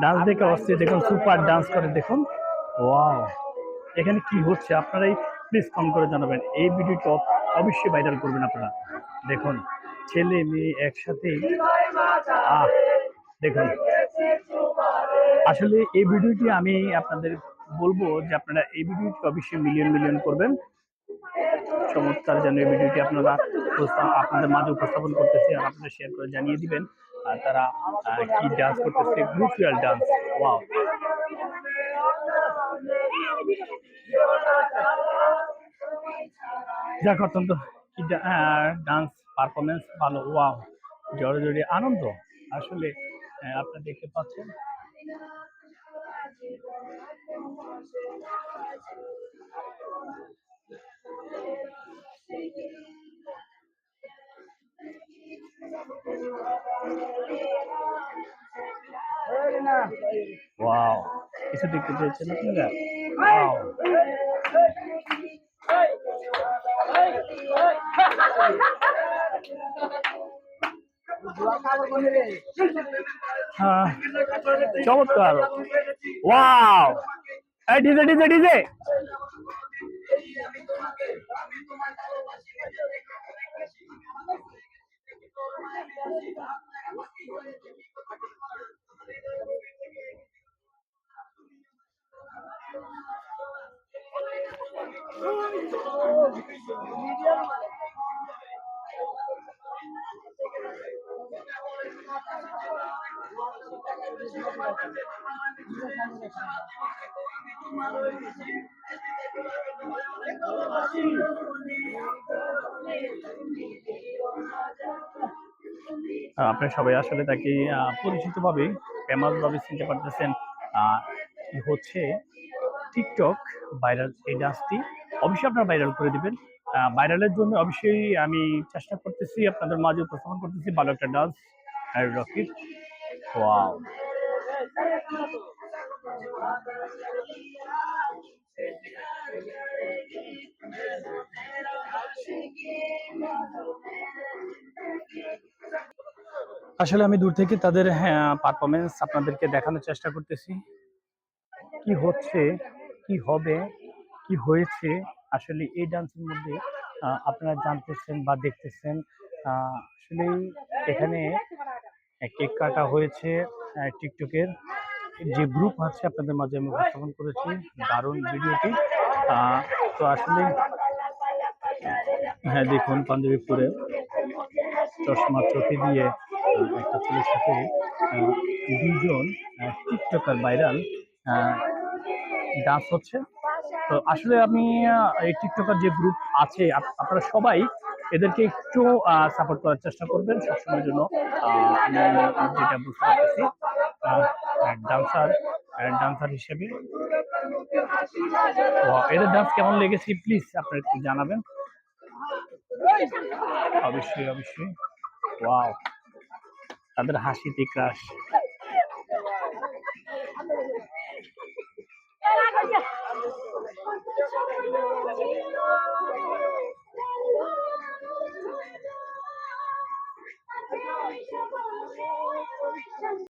Dance দেখে অস্থির, দেখুন সুপার ডান্স করে, দেখুন। ওয়াও এখানে কি হচ্ছে, আপনারাই প্লিজ কম করে জানাবেন। এই ভিডিওটি অব- অবশ্যই ভাইরাল করবেন আপনারা। দেখুন, ছেলে মেয়ে একসাথে, আহ, দেখুন। আসলে এই ভিডিওটি আমি আপনাদের বলব যে আপনারা এই ভিডিওটি অবশ্যই মিলিয়ন মিলিয়ন করবেন। চমৎকার যেন এই ভিডিওটি আপনারা আপনাদের মাঝে উপস্থাপন করতেছি আর আপনারা শেয়ার করে জানিয়ে দিবেন আর তারা কি ডান্স করতেছে গ্রুপিয়াল ডান্স ওয়াও যাক, অত্যন্ত ডান্স পারফরমেন্স ভালো ওয়াও জড়ে জড়ে আনন্দ। আসলে আপনারা দেখতে পাচ্ছেন। ওয়াও কিছু দেখতে পেয়েছেন আপনারা? ওয়াও হ্যাঁ। চমৎকার। ওয়াও এই ডিজে ডিজে ডিজে। আহ, আপনারা সবাই আসলে তাকে পরিচিতভাবে ফেমাস ভাবে চিনতে পারতেছেন। হচ্ছে? টিকটক ভাইরাল এই ডান্সটি অবশ্যই আপনারা ভাইরাল করে দিবেন। ভাইরালের জন্য অবশ্যই আমি চেষ্টা করতেছি, আপনাদের মাঝে উপস্থাপন করতেছি ভালো একটা ডান্স রকিট ওয়াও আসলে আমি দূর থেকে তাদের হ্যাঁ পারফরমেন্স আপনাদেরকে দেখানোর চেষ্টা করতেছি। কি হচ্ছে, কি হবে, কি হয়েছে, আসলে এই ডান্সের মধ্যে আপনারা জানতেছেন বা দেখতেছেন আসলে এখানে কেক কাটা হয়েছে টিকটকের। যে গ্রুপ আছে আপনাদের মাঝে আমি উপস্থাপন করেছি, দারুণ ভিডিওটি। তো আসলে হ্যাঁ দেখুন পাঞ্জাবি পরে চশমা চোখে দিয়ে একটা ছেলের সাথে আহ, টিকটকার ভাইরাল ডান্স হচ্ছে। তো আসলে আমি এই টিকটকার যে গ্রুপ আছে আপ- আপনারা সবাই এদেরকে একটু সাপোর্ট করার চেষ্টা করবেন সবসময়ের জন্য। আমি যেটা বুঝতে পারতেছি ডান্সার ডান্সার হিসেবে। এদের ডান্স কেমন লেগেছে প্লিজ আপনারা একটু জানাবেন। অবশ্যই অবশ্যই। ওয়াও তাদের হাসি ক্রাশ।